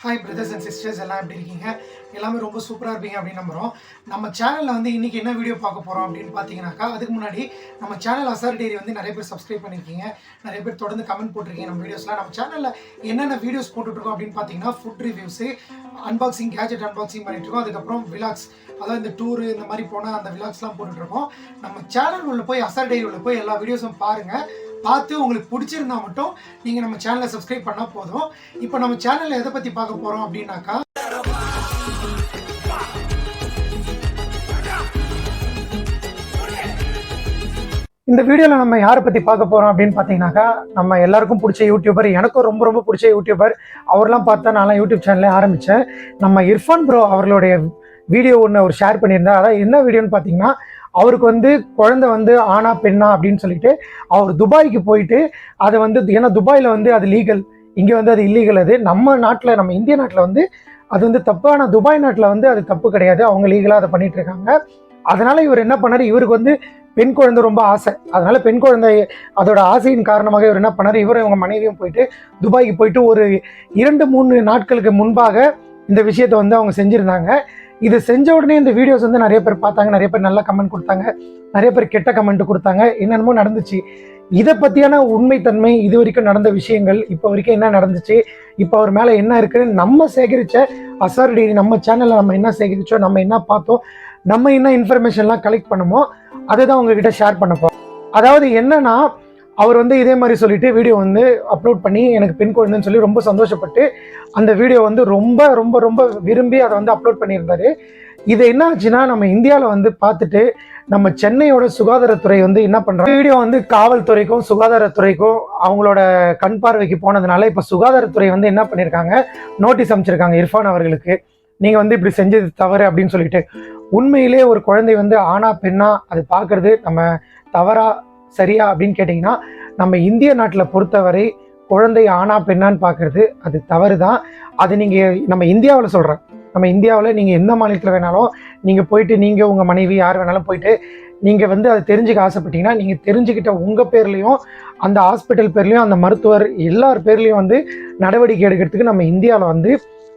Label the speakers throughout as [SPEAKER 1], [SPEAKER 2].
[SPEAKER 1] Hi brothers and sisters எல்லாம் எப்படி இருக்கீங்க? எல்லாமே ரொம்ப சூப்பராக இருப்பீங்க அப்படின்னு நம்புகிறோம் நம்ம சேனலில் வந்து இன்றைக்கி என்ன வீடியோ பார்க்க போகிறோம் அப்படின்னு பார்த்தீங்கன்னாக்கா அதுக்கு முன்னாடி நம்ம சேனல் அசார் டேரி வந்து நிறைய பேர் சப்ஸ்கிரைப் பண்ணியிருக்கீங்க நிறைய பேர் தொடர்ந்து கமெண்ட் போட்டிருக்கீங்க நம்ம வீடியோஸ்லாம் நம்ம சேனலில் என்னென்ன வீடியோஸ் போட்டுட்ருக்கோம் அப்படின்னு பார்த்தீங்கன்னா food reviews unboxing gadget unboxing பண்ணிட்டுருக்கோம் அதுக்கப்புறம் விலாக்ஸ் அதாவது இந்த டூரு இந்த மாதிரி போனால் அந்த விலாக்ஸ்லாம் போட்டுட்ருக்கோம் நம்ம சேனல் உள்ள போய் அசார் டேரி உள்ள போய் எல்லா வீடியோஸும் பாருங்கள் பார்த்து உங்களுக்கு பிடிச்சிருந்தா மட்டும் நீங்கள் நம்ம சேனலை சப்ஸ்கிரைப் பண்ணால் போதும். இப்போ நம்ம சேனலில் எதை பற்றி பார்க்க போகிறோம் அப்படின்னாக்கா இந்த வீடியோவில் நம்ம யாரை பற்றி பார்க்க போகிறோம் அப்படின்னு பார்த்தீங்கன்னாக்கா நம்ம எல்லாருக்கும் பிடிச்ச யூடியூபர் எனக்கும் ரொம்ப ரொம்ப பிடிச்ச யூடியூபர் அவர்லாம் பார்த்தா நான்லாம் யூடியூப் சேனலே ஆரம்பித்தேன் நம்ம இர்ஃபான் ப்ரோ அவர்களுடைய வீடியோ ஒன்று அவர் ஷேர் பண்ணியிருந்தார். அதாவது என்ன வீடியோன்னு பார்த்தீங்கன்னா அவருக்கு வந்து குழந்தை வந்து ஆனா பெண்ணா அப்படின்னு சொல்லிட்டு அவர் துபாய்க்கு போயிட்டு அதை வந்து ஏன்னா துபாயில் வந்து அது லீகல் இங்கே வந்து அது இல்லீகல் அது. நம்ம நாட்டில் நம்ம இந்திய நாட்டில் வந்து அது வந்து தப்பு. ஆனால் துபாய் நாட்டில் வந்து அது தப்பு கிடையாது. அவங்க லீகலாக அதை பண்ணிட்டு இருக்காங்க. அதனால இவர் என்ன பண்ணார்? இவருக்கு வந்து பெண் குழந்தை ரொம்ப ஆசை. அதனால பெண் குழந்தை அதோட ஆசையின் காரணமாக இவர் என்ன பண்ணார்? இவரும் இவங்க மனைவியும் போயிட்டு துபாய்க்கு போயிட்டு ஒரு இரண்டு மூணு நாட்களுக்கு முன்பாக இந்த விஷயத்தை வந்து அவங்க செஞ்சுருந்தாங்க. இது செஞ்ச உடனே இந்த வீடியோஸ் வந்து நிறைய பேர் பார்த்தாங்க நிறைய பேர் நல்ல கமெண்ட் கொடுத்தாங்க நிறைய பேர் கெட்ட கமெண்ட் கொடுத்தாங்க. என்னென்னமோ நடந்துச்சு. இதை பற்றியான உண்மைத்தன்மை இது வரைக்கும் நடந்த விஷயங்கள் இப்போ வரைக்கும் என்ன நடந்துச்சு இப்போ அவர் மேலே என்ன இருக்குன்னு நம்ம சேகரித்த அசாரிடி நம்ம சேனலில் நம்ம என்ன சேகரித்தோம் நம்ம என்ன பார்த்தோம் நம்ம என்ன இன்ஃபர்மேஷன்லாம் கலெக்ட் பண்ணுமோ அதை தான் உங்ககிட்ட ஷேர் பண்ணப்போம் அதாவது என்னன்னா அவர் வந்து இதே மாதிரி சொல்லிட்டு வீடியோ வந்து அப்லோட் பண்ணி எனக்கு பெண் குழந்தைன்னு சொல்லி ரொம்ப சந்தோஷப்பட்டு அந்த வீடியோ வந்து ரொம்ப ரொம்ப ரொம்ப விரும்பி அதை வந்து அப்லோட் பண்ணியிருந்தாரு. இது என்ன ஆச்சுன்னா நம்ம இந்தியாவில் வந்து பார்த்துட்டு நம்ம சென்னையோட சுகாதாரத்துறை வந்து என்ன பண்ணுறாங்க வீடியோ வந்து காவல்துறைக்கும் சுகாதாரத்துறைக்கும் அவங்களோட கண் பார்வைக்கு போனதுனால இப்போ சுகாதாரத்துறை வந்து என்ன பண்ணியிருக்காங்க? நோட்டீஸ் அமைச்சிருக்காங்க இர்ஃபான் அவர்களுக்கு. நீங்கள் வந்து இப்படி செஞ்சது தவறு அப்படின்னு சொல்லிட்டு. உண்மையிலே ஒரு குழந்தை வந்து ஆணா பெண்ணா அது பார்க்கறது நம்ம தவறாக சரியா அப்படின்னு கேட்டிங்கன்னா நம்ம இந்திய நாட்டில் பொறுத்தவரை குழந்தை ஆணா பெண்ணான்னு பார்க்கறது அது தவறு தான் அது நீங்கள் நம்ம இந்தியாவில் சொல்கிறேன் நம்ம இந்தியாவில் நீங்கள் எந்த மாநிலத்தில் வேணாலும் நீங்கள் போயிட்டு நீங்கள் உங்கள் மனைவி யார் வேணாலும் போயிட்டு நீங்கள் வந்து அதை தெரிஞ்சுக்க ஆசைப்பட்டீங்கன்னா நீங்கள் தெரிஞ்சுக்கிட்ட உங்கள் பேர்லேயும் அந்த ஹாஸ்பிட்டல் பேர்லேயும் அந்த மருத்துவர் எல்லார் பேர்லேயும் வந்து நடவடிக்கை எடுக்கிறதுக்கு நம்ம இந்தியாவில் வந்து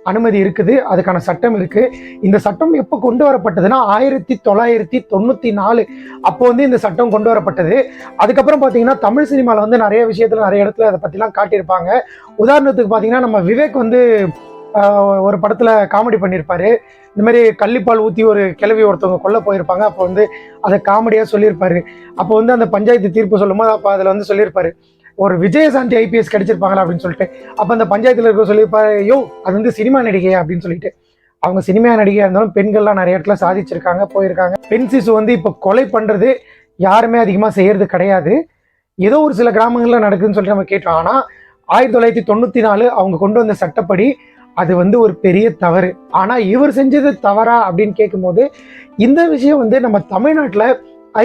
[SPEAKER 1] அனுமதி இருக்குது அதுக்கான சட்டம் இருக்குது இந்த சட்டம் எப்போ கொண்டு வரப்பட்டதுன்னா ஆயிரத்தி தொள்ளாயிரத்தி தொண்ணூற்றி நாலு அப்போ வந்து இந்த சட்டம் கொண்டு வரப்பட்டது. அதுக்கப்புறம் பார்த்தீங்கன்னா தமிழ் சினிமாவில் வந்து நிறைய விஷயத்தில் நிறைய இடத்துல அதை பற்றிலாம் காட்டியிருப்பாங்க. உதாரணத்துக்கு பார்த்தீங்கன்னா நம்ம விவேக் வந்து ஒரு படத்தில் காமெடி பண்ணியிருப்பாரு. இந்த மாதிரி கள்ளிப்பால் ஊற்றி ஒரு கிளவி ஒருத்தவங்க கொல்ல போயிருப்பாங்க. அப்போ வந்து அதை காமெடியாக சொல்லியிருப்பாரு. அப்போ வந்து அந்த பஞ்சாயத்து தீர்ப்பு சொல்லும்போது அப்போ அதில் வந்து சொல்லியிருப்பாரு. ஒரு விஜயசாந்தி ஐபிஎஸ் கிடைச்சிருப்பாங்களா அப்படின்னு சொல்லிட்டு அப்போ அந்த பஞ்சாயத்தில் இருக்க சொல்லியிருப்பாரு யோ அது வந்து சினிமா நடிகை அப்படின்னு சொல்லிட்டு. அவங்க சினிமா நடிகையாக இருந்தாலும் பெண்கள்லாம் நிறைய இடத்துல சாதிச்சிருக்காங்க போயிருக்காங்க. பெண் சிசு வந்து இப்போ கொலை பண்ணுறது யாருமே அதிகமாக செய்கிறது கிடையாது. ஏதோ ஒரு சில கிராமங்களில் நடக்குதுன்னு சொல்லிட்டு நம்ம கேட்டோம். ஆனால் ஆயிரத்தி தொள்ளாயிரத்தி தொண்ணூற்றி நாலு அவங்க கொண்டு வந்த சட்டப்படி அது வந்து ஒரு பெரிய தவறு. ஆனால் இவர் செஞ்சது தவறா அப்படின்னு கேட்கும்போது இந்த விஷயம் வந்து நம்ம தமிழ்நாட்டில்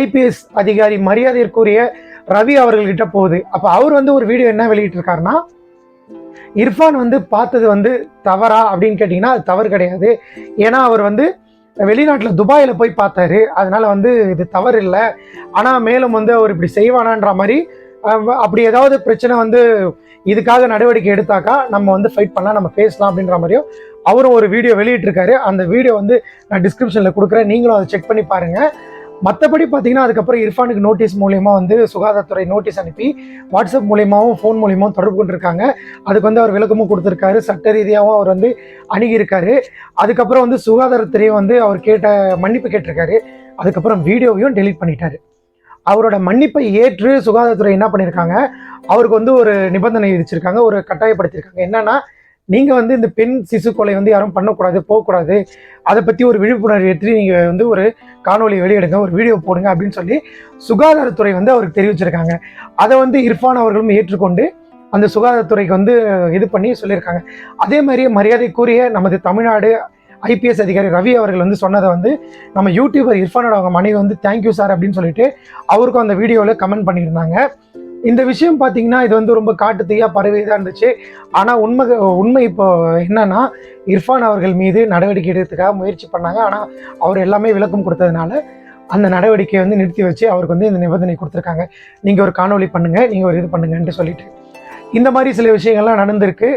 [SPEAKER 1] ஐபிஎஸ் அதிகாரி மரியாதைக்குரிய ரவி அவர்கள்கிட்ட போகுது. அப்போ அவர் வந்து ஒரு வீடியோ என்ன வெளியிட்டிருக்காருன்னா இர்ஃபான் வந்து பார்த்தது வந்து தவறா? அப்படின்னு கேட்டிங்கன்னா அது தவறு கிடையாது. ஏன்னா அவர் வந்து வெளிநாட்டில் துபாயில் போய் பார்த்தாரு. அதனால வந்து இது தவறு இல்லை. ஆனால் மேலும் வந்து அவர் இப்படி செய்வானான்ற மாதிரி அப்படி ஏதாவது பிரச்சனை வந்து இதுக்காக நடவடிக்கை எடுத்தாக்கா நம்ம வந்து ஃபைட் பண்ணலாம் நம்ம பேசலாம் அப்படின்ற மாதிரியும் அவரும் ஒரு வீடியோ வெளியிட்டிருக்காரு. அந்த வீடியோ வந்து நான் டிஸ்கிரிப்ஷனில் கொடுக்குறேன். நீங்களும் அதை செக் பண்ணி பாருங்கள் மற்றபடி பார்த்தீங்கன்னா அதுக்கப்புறம் இர்ஃபானுக்கு நோட்டீஸ் மூலயமா வந்து சுகாதாரத்துறை நோட்டீஸ் அனுப்பி வாட்ஸ்அப் மூலியமாகவும் ஃபோன் மூலியமாகவும் தொடர்பு கொண்டிருக்காங்க. அதுக்கு வந்து அவர் விளக்கமும் கொடுத்துருக்காரு. சட்ட ரீதியாகவும் அவர் வந்து அணுகியிருக்காரு. அதுக்கப்புறம் வந்து சுகாதாரத்துறையும் வந்து அவர் கேட்ட மன்னிப்பு கேட்டிருக்காரு. அதுக்கப்புறம் வீடியோவையும் டெலீட் பண்ணிட்டாரு. அவரோட மன்னிப்பை ஏற்று சுகாதாரத்துறை என்ன பண்ணியிருக்காங்க? அவருக்கு வந்து ஒரு நிபந்தனை விதிச்சிருக்காங்க ஒரு கட்டாயப்படுத்தியிருக்காங்க. என்னன்னா நீங்கள் வந்து இந்த பெண் சிசு கொலை வந்து யாரும் பண்ணக்கூடாது போகக்கூடாது. அதை பற்றி ஒரு விழிப்புணர்வு ஏற்றி நீங்கள் வந்து ஒரு காணொளி வெளியிடுங்க ஒரு வீடியோ போடுங்க அப்படின்னு சொல்லி சுகாதாரத்துறை வந்து அவருக்கு தெரிவிச்சிருக்காங்க. அதை வந்து இர்ஃபான் அவர்களும் ஏற்றுக்கொண்டு அந்த சுகாதாரத்துறைக்கு வந்து இது பண்ணி சொல்லியிருக்காங்க. அதே மாதிரியே மரியாதைக்குரிய நமது தமிழ்நாடு ஐபிஎஸ் அதிகாரி ரவி அவர்கள் வந்து சொன்னதை வந்து நம்ம யூடியூபர் இர்ஃபானோட அவங்க மனைவி வந்து தேங்க்யூ சார் அப்படின்னு சொல்லிட்டு அவருக்கும் அந்த வீடியோவில் கமெண்ட் பண்ணியிருந்தாங்க. இந்த விஷயம் பார்த்தீங்கன்னா இது வந்து ரொம்ப காட்டுத்தையாக பரவி தான் இருந்துச்சு. ஆனால் உண்மை உண்மை இப்போ என்னன்னா இர்ஃபான் அவர்கள் மீது நடவடிக்கை எடுக்கிறதுக்காக முயற்சி பண்ணாங்க. ஆனால் அவர் எல்லாமே விளக்கம் கொடுத்ததுனால அந்த நடவடிக்கையை வந்து நிறுத்தி வச்சு அவருக்கு வந்து இந்த நிபந்தனை கொடுத்துருக்காங்க. நீங்கள் ஒரு காணொளி பண்ணுங்கள் நீங்கள் ஒரு இது பண்ணுங்கன்ட்டு சொல்லிட்டு. இந்த மாதிரி சில விஷயங்கள்லாம் நடந்திருக்கு.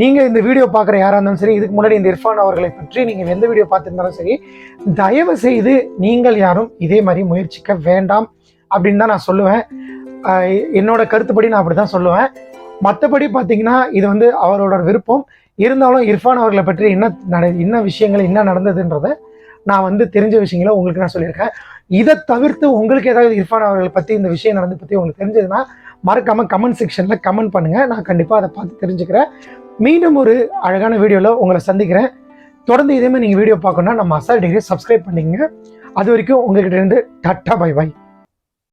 [SPEAKER 1] நீங்கள் இந்த வீடியோ பார்க்குற யாராக இருந்தாலும் சரி இதுக்கு முன்னாடி இந்த இர்ஃபான் அவர்களை பற்றி நீங்கள் எந்த வீடியோ பார்த்துருந்தாலும் சரி தயவு செய்து நீங்கள் யாரும் இதே மாதிரி முயற்சிக்க வேண்டாம் அப்படின்னு தான் நான் சொல்லுவேன். என்னோட கருத்துப்படி நான் அப்படி தான் சொல்லுவேன். மற்றபடி பார்த்தீங்கன்னா இது வந்து அவரோட விருப்பம். இருந்தாலும் இர்ஃபான் அவர்களை பற்றி என்ன நட என்ன விஷயங்கள் என்ன நடந்ததுன்றதை நான் வந்து தெரிஞ்ச விஷயங்களை உங்களுக்கு நான் சொல்லியிருக்கேன். இதை தவிர்த்து உங்களுக்கு ஏதாவது இர்ஃபான் அவர்களை பற்றி இந்த விஷயம் நடந்து பற்றி உங்களுக்கு தெரிஞ்சதுன்னா மறக்காமல் கமெண்ட் செக்ஷனில் கமெண்ட் பண்ணுங்கள் நான் கண்டிப்பாக அதை பார்த்து தெரிஞ்சுக்கிறேன். மீண்டும் ஒரு அழகான வீடியோவில் உங்களை சந்திக்கிறேன். தொடர்ந்து இதே மாதிரி நீங்கள் வீடியோ பார்க்கணுன்னா நம்ம அசால் டிகிரி சப்ஸ்கிரைப் பண்ணிக்கங்க. அது வரைக்கும் உங்ககிட்ட இருந்து டட்டா பை பை.